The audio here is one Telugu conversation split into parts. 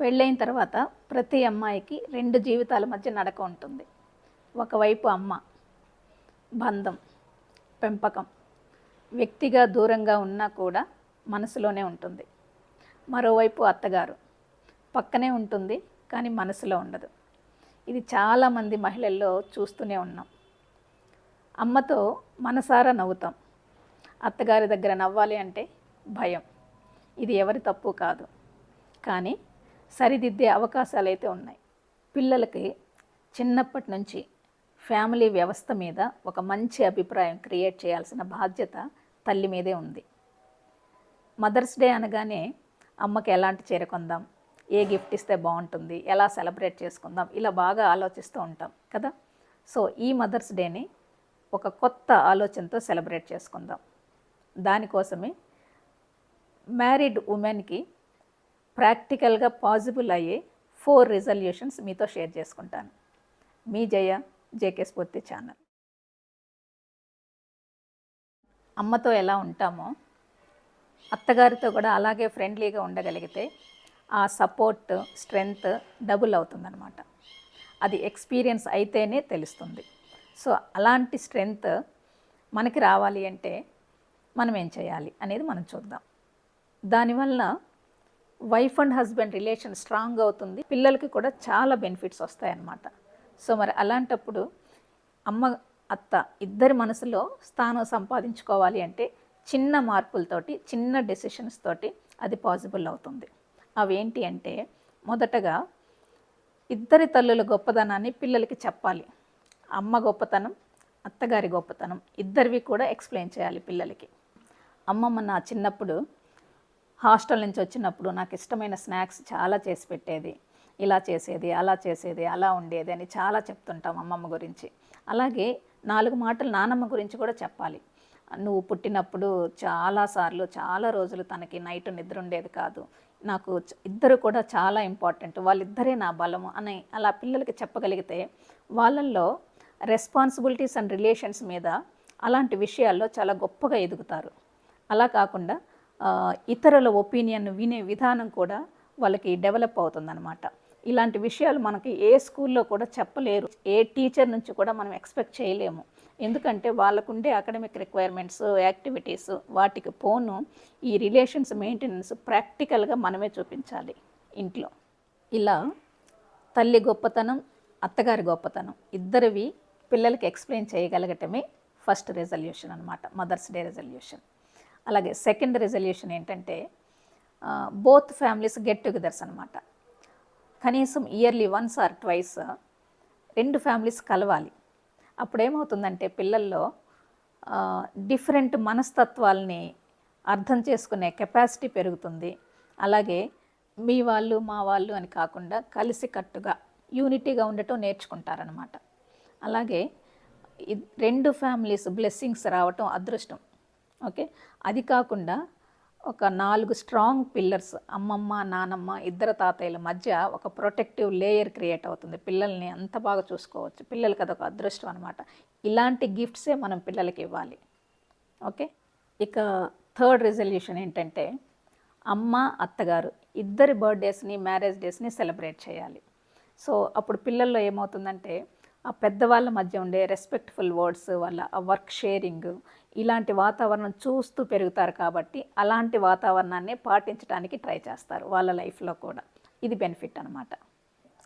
పెళ్ళైన తర్వాత ప్రతి అమ్మాయికి రెండు జీవితాల మధ్య నడక ఉంటుంది. ఒకవైపు అమ్మ బంధం పెంపకం. వ్యక్తిగా దూరంగా ఉన్నా కూడా మనసులోనే ఉంటుంది. మరోవైపు అత్తగారు. పక్కనే ఉంటుంది కానీ మనసులో ఉండదు. ఇది చాలామంది మహిళల్లో చూస్తూనే ఉన్నాం. అమ్మతో మనసారా నవ్వుతాం. అత్తగారి దగ్గర నవ్వాలి అంటే భయం. ఇది ఎవరి తప్పు కాదు. కానీ సరిదిద్దే అవకాశాలు అయితే ఉన్నాయి. పిల్లలకి చిన్నప్పటి నుంచి ఫ్యామిలీ వ్యవస్థ మీద ఒక మంచి అభిప్రాయం క్రియేట్ చేయాల్సిన బాధ్యత తల్లి మీదే ఉంది. మదర్స్ డే అనగానే అమ్మకి ఎలాంటి చీర కొందాం ఏ గిఫ్ట్ ఇస్తే బాగుంటుంది ఎలా సెలబ్రేట్ చేసుకుందాం ఇలా బాగా ఆలోచిస్తూ ఉంటాం కదా. సో ఈ మదర్స్ డేని ఒక కొత్త ఆలోచనతో సెలబ్రేట్ చేసుకుందాం. దానికోసమే మ్యారీడ్ ఉమెన్కి ప్రాక్టికల్గా పాసిబుల్ అయ్యే ఫోర్ రిజల్యూషన్స్ మీతో షేర్ చేసుకుంటాను. మీ జయ జేకే స్ఫూర్తి ఛానల్. అమ్మతో ఎలా ఉంటామో అత్తగారితో కూడా అలాగే ఫ్రెండ్లీగా ఉండగలిగితే ఆ సపోర్ట్ స్ట్రెంగ్త్ డబుల్ అవుతుందన్నమాట. అది ఎక్స్పీరియన్స్ అయితేనే తెలుస్తుంది. సో అలాంటి స్ట్రెంగ్త్ మనకి రావాలి అంటే మనం ఏం చేయాలి అనేది మనం చూద్దాం. దానివల్ల wife and husband relation strong అవుతుంది. పిల్లలకి కూడా చాలా బెనిఫిట్స్ వస్తాయన్నమాట. సో మరి అలాంటప్పుడు అమ్మ అత్త ఇద్దరి మనసులో స్థానం సంపాదించుకోవాలి అంటే చిన్న మార్పులతోటి చిన్న డెసిషన్స్ తోటి అది పాసిబుల్ అవుతుంది. అవేంటి అంటే మొదటగా ఇద్దరి తల్లుల గొప్పదనాన్ని పిల్లలకి చెప్పాలి. అమ్మ గొప్పతనం అత్తగారి గొప్పతనం ఇద్దరివి కూడా ఎక్స్ప్లెయిన్ చేయాలి పిల్లలకి. అమ్మమ్మ నా చిన్నప్పుడు హాస్టల్ నుంచి వచ్చినప్పుడు నాకు ఇష్టమైన స్నాక్స్ చాలా చేసి పెట్టేది. ఇలా చేసేది అలా చేసేది అలా ఉండేది అని చాలా చెప్తుంటాం అమ్మమ్మ గురించి. అలాగే నాలుగు మాటలు నానమ్మ గురించి కూడా చెప్పాలి. నువ్వు పుట్టినప్పుడు చాలాసార్లు చాలా రోజులు తనకి నైట్ నిద్ర ఉండేది కాదు. నాకు ఇద్దరు కూడా చాలా ఇంపార్టెంట్. వాళ్ళిద్దరే నా బలము అని అలా పిల్లలకి చెప్పగలిగితే వాళ్ళల్లో రెస్పాన్సిబిలిటీస్ అండ్ రిలేషన్స్ మీద అలాంటి విషయాల్లో చాలా గొప్పగా ఎదుగుతారు. అలా కాకుండా ఇతరుల ఒపీనియన్ వినే విధానం కూడా వాళ్ళకి డెవలప్ అవుతుందన్నమాట. ఇలాంటి విషయాలు మనకి ఏ స్కూల్లో కూడా చెప్పలేరు. ఏ టీచర్ నుంచి కూడా మనం ఎక్స్పెక్ట్ చేయలేము. ఎందుకంటే వాళ్ళకుండే అకాడమిక్ రిక్వైర్మెంట్స్ యాక్టివిటీస్ వాటికి పోను ఈ రిలేషన్స్ మెయింటెనెన్స్ ప్రాక్టికల్గా మనమే చూపించాలి ఇంట్లో. ఇలా తల్లి గొప్పతనం అత్తగారి గొప్పతనం ఇద్దరివి పిల్లలకి ఎక్స్ప్లెయిన్ చేయగలగటమే ఫస్ట్ రెజల్యూషన్ అనమాట మదర్స్ డే రెజల్యూషన్. అలాగే సెకండ్ రెజల్యూషన్ ఏంటంటే బోత్ ఫ్యామిలీస్ గెట్ టుగెదర్స్ అనమాట కనీసం ఇయర్లీ వన్స్ ఆర్ ట్వైస్ రెండు ఫ్యామిలీస్ కలవాలి. అప్పుడేమవుతుందంటే పిల్లల్లో డిఫరెంట్ మనస్తత్వాల్ని అర్థం చేసుకునే కెపాసిటీ పెరుగుతుంది. అలాగే మీ వాళ్ళు మా వాళ్ళు అని కాకుండా కలిసికట్టుగా యూనిటీగా ఉండటం నేర్చుకుంటారనమాట అలాగే రెండు ఫ్యామిలీస్ బ్లెస్సింగ్స్ రావటం అదృష్టం. ఓకే? అది కాకుండా ఒక నాలుగు స్ట్రాంగ్ పిల్లర్స్ అమ్మమ్మ నానమ్మ ఇద్దరు తాతయ్యల మధ్య ఒక ప్రొటెక్టివ్ లేయర్ క్రియేట్ అవుతుంది. పిల్లల్ని అంత బాగా చూసుకోవచ్చు. పిల్లలకి అదొక అదృష్టం అనమాట ఇలాంటి గిఫ్ట్సే మనం పిల్లలకి ఇవ్వాలి. ఓకే? ఇక థర్డ్ రెజల్యూషన్ ఏంటంటే అమ్మ అత్తగారు ఇద్దరి బర్త్డేస్ని మ్యారేజ్ డేస్ని సెలబ్రేట్ చేయాలి. సో అప్పుడు పిల్లల్లో ఏమవుతుందంటే ఆ పెద్దవాళ్ళ మధ్య ఉండే రెస్పెక్ట్ఫుల్ వర్డ్స్ వాళ్ళ ఆ వర్క్ షేరింగ్ ఇలాంటి వాతావరణం చూస్తూ పెరుగుతారు కాబట్టి అలాంటి వాతావరణాన్ని పాటించడానికి ట్రై చేస్తారు వాళ్ళ లైఫ్లో కూడా. ఇది బెనిఫిట్ అనమాట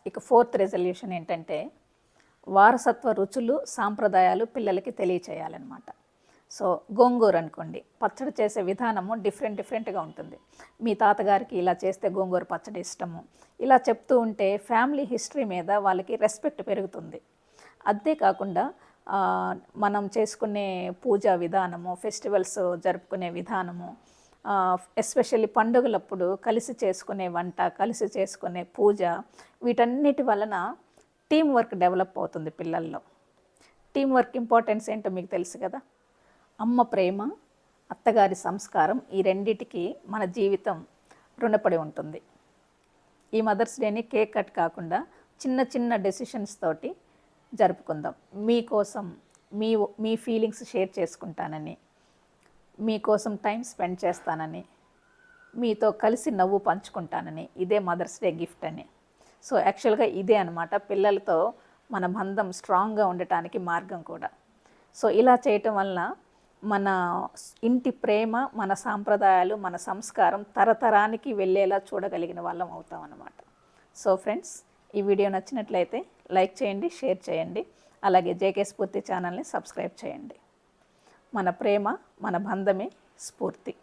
ఇక ఫోర్త్ రెజల్యూషన్ ఏంటంటే వారసత్వ రుచులు సాంప్రదాయాలు పిల్లలకి తెలియచేయాలన్నమాట. సో గోంగూర అనుకోండి పచ్చడి చేసే విధానము డిఫరెంట్ డిఫరెంట్గా ఉంటుంది. మీ తాతగారికి ఇలా చేస్తే గోంగూర పచ్చడి ఇష్టము. ఇలా చెప్తూ ఉంటే ఫ్యామిలీ హిస్టరీ మీద వాళ్ళకి రెస్పెక్ట్ పెరుగుతుంది. అంతేకాకుండా మనం చేసుకునే పూజా విధానము ఫెస్టివల్స్ జరుపుకునే విధానము ఎస్పెషల్లీ పండుగలప్పుడు కలిసి చేసుకునే వంట కలిసి చేసుకునే పూజ వీటన్నిటి వలన టీం వర్క్ డెవలప్ అవుతుంది పిల్లల్లో. టీం వర్క్ ఇంపార్టెన్స్ ఏంటో మీకు తెలుసు కదా? అమ్మ ప్రేమ అత్తగారి సంస్కారం ఈ రెండిటికి మన జీవితం రుణపడి ఉంటుంది. ఈ మదర్స్ డేని కేక్ కట్ కాకుండా చిన్న చిన్న డెసిషన్స్ తోటి జరుపుకుందాం. మీకోసం మీ మీ ఫీలింగ్స్ షేర్ చేసుకుంటానని మీకోసం టైం స్పెండ్ చేస్తానని మీతో కలిసి నవ్వు పంచుకుంటానని ఇదే మదర్స్ డే గిఫ్ట్ అని. సో యాక్చువల్గా ఇదే అనమాట పిల్లలతో మన బంధం స్ట్రాంగ్గా ఉండటానికి మార్గం కూడా. సో ఇలా చేయటం వలన మన ఇంటి ప్రేమ మన సాంప్రదాయాలు మన సంస్కారం తరతరానికి వెళ్ళేలా చూడగలిగిన వాళ్ళం అవుతాం అన్నమాట. సో ఫ్రెండ్స్ ఈ వీడియో నచ్చినట్లయితే లైక్ చేయండి షేర్ చేయండి. అలాగే జేకే స్ఫూర్తి ఛానల్ని సబ్స్క్రైబ్ చేయండి. మన ప్రేమ మన బంధమే స్ఫూర్తి.